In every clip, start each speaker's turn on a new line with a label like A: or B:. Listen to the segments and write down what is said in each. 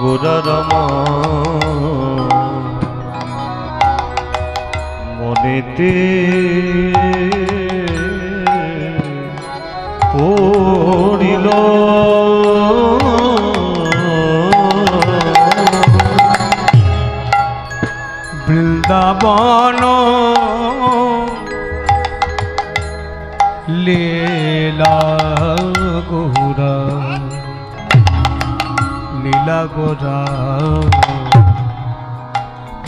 A: গোরারম মনেতে পড়িল।
B: বৃন্দাবন। লীলা গোরা লীলা গোরা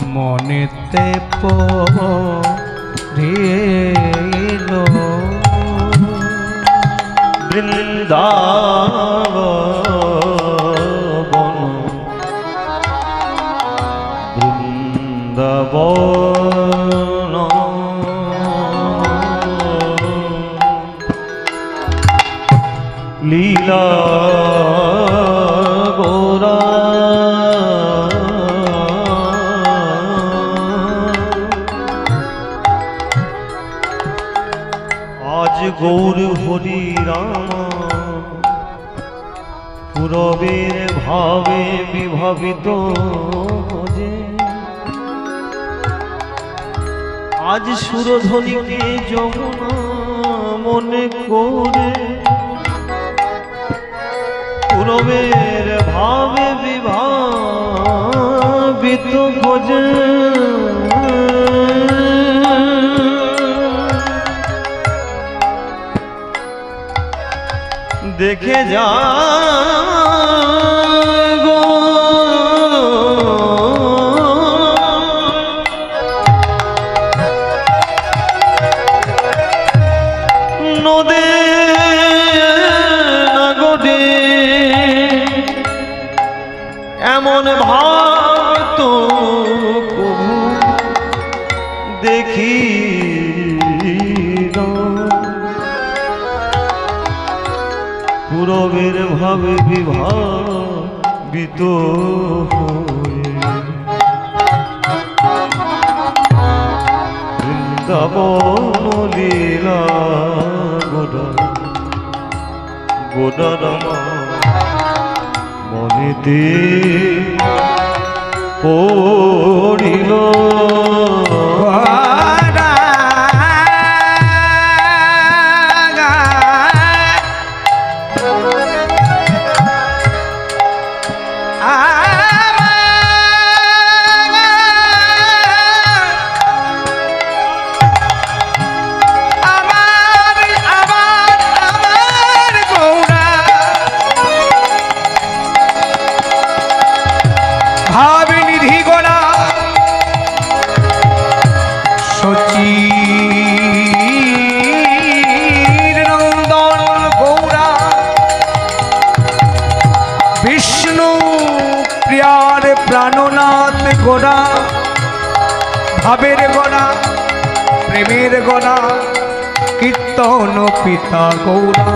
B: মনেতে পড়িল।
A: বৃন্দাবন। বৃন্দাবন। লীলা গৌর হরি রাম। পুরবের ভাবে বিভাবিত যে। আজ সুরধ্বনিকে যমুনা মনে করে। পুরবের ভাবে বিভাবিত খোঁজে দেখে যা এমন ভাব দেখি। পুরবের ভাবে বিভাবিত হয়ে। বৃন্দাবন লীলা গোদা গোদারাম মনেতে পড়িল।
B: পিতা গৌরা।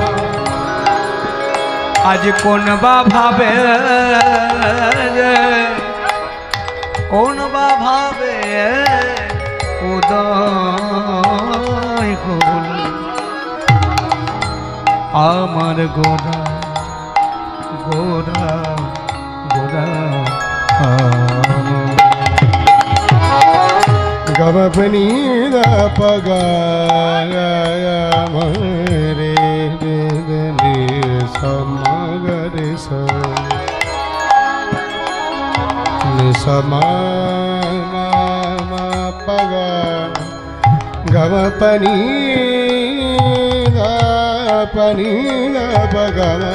B: আজ কোন বা ভাবে কোন বা ভাবে উদয় হল। আমার গোরা গোরা গোরা
C: gama pani da paga ya ya mare de de ni samagare sa ni sama da pani da paga ma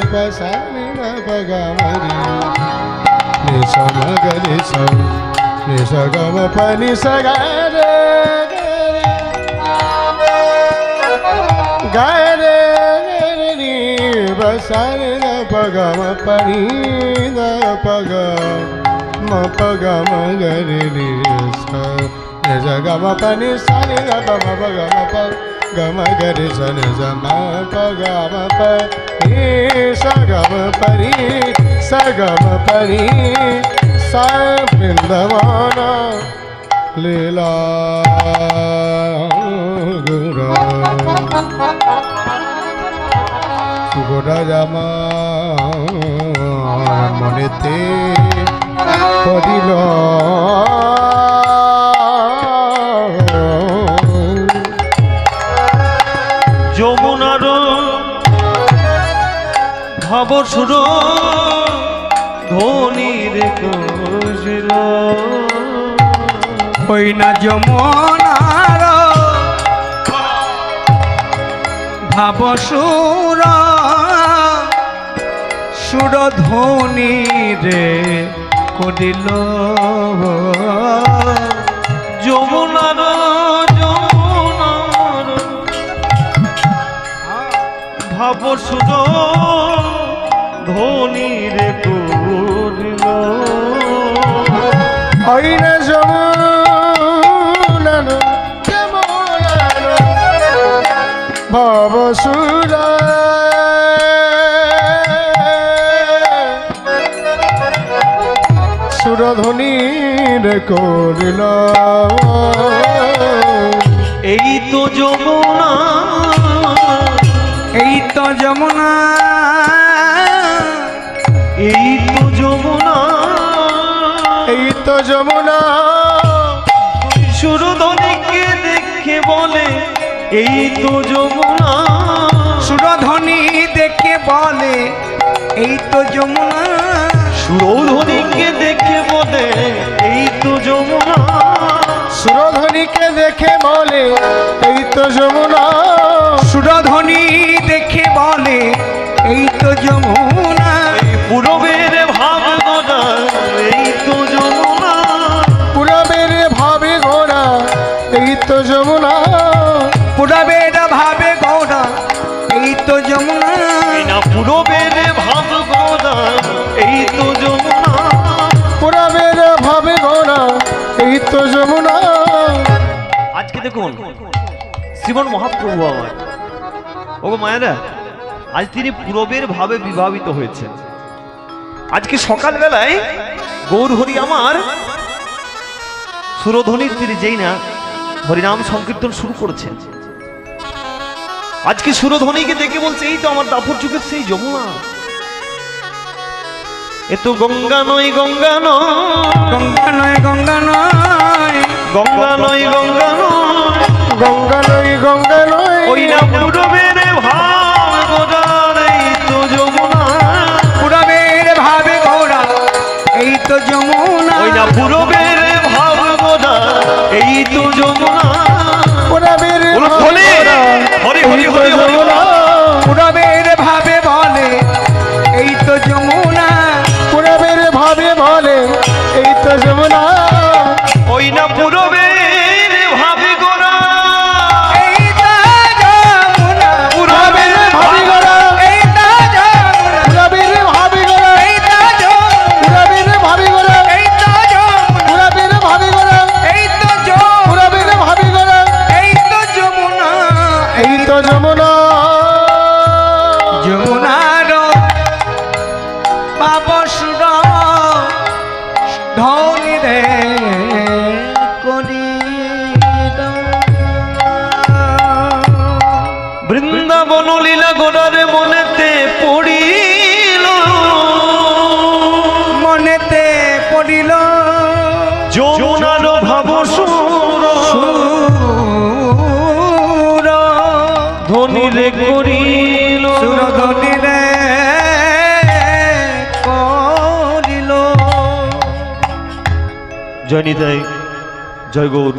C: da paga ma ni నిసగమ పని సగరే గరే ని బసని పగమ పని పగ మ పగమ గరి ని స నిజగమ పని సని గమ పగమ ప గమ గరి సని జమ పగమ ప ని సగమ పరి సగమ పరి साय वृंदवान लीला गुरा গোটা জামা মনেতে করিল
A: যমুনার ভাব সুর ধনির কৌশল
B: ওই না যমনার ভাবসুর সুরধ্বনি রে করিল
A: যমুনার যমুনার ভাব সুর ধনির কৌশল
C: হইন যমুনান যমুনান ভব সুর সুরধ্বনির করিল।
A: এই তো যমুনা
B: এই তো যমুনা।
A: এই
C: এই তো যমুনা
A: সুরধনিকে দেখে বলে এই তো যমুনা।
B: সুরধ্বনি দেখে বলে এই তো যমুনা।
A: সুরধনিকে দেখে বলে এই তো যমুনা।
C: সুরধ্বনিকে দেখে বলে এই তো যমুনা।
B: সুরধ্বনি দেখে বলে এই তো যমুনা।
A: এই যমুনা।
C: পুরবের ভাবে গৌড়া এই তো যমুনা।
A: না পূরবের ভাব গোদা এই তো যমুনা।
C: পুরবের ভাবে গোড়া এই তো যমুনা।
A: আজকে দেখুন শ্রীমন মহাপ্রভু আমার ওগো মায়েরা আজ তিনি পূরবের ভাবে বিভাবিত হয়েছেন। আজকে সকালবেলায় গৌর হরি আমার সুরধ্বনির তিনি যেই না হরিনাম সংকীর্তন শুরু করেছেন আজকে সুরধ্বনিকে দেখে বলছে এই তো আমার দাপর যুগের সেই যমুনা। এ তো গঙ্গা নয় গঙ্গা নয়।
B: গঙ্গা নয় গঙ্গা নয়।
A: গঙ্গা নয় গঙ্গা নয়।
C: গঙ্গা নয় গঙ্গা নয়।
A: ওই না পূরবের তো যমুনা।
B: পুরবের ভাবে
A: বলে
C: এই তো যমুনা
B: ধনী রে করি
A: বৃন্দাবন লীলা গোড়ারে মনেতে পড়িল।
B: মনেতে পড়িল।
A: যমুনার ভাব সুর।
B: সুর।
A: ধনিরে
B: করিল
A: জয় নিতাই জয় গৌর।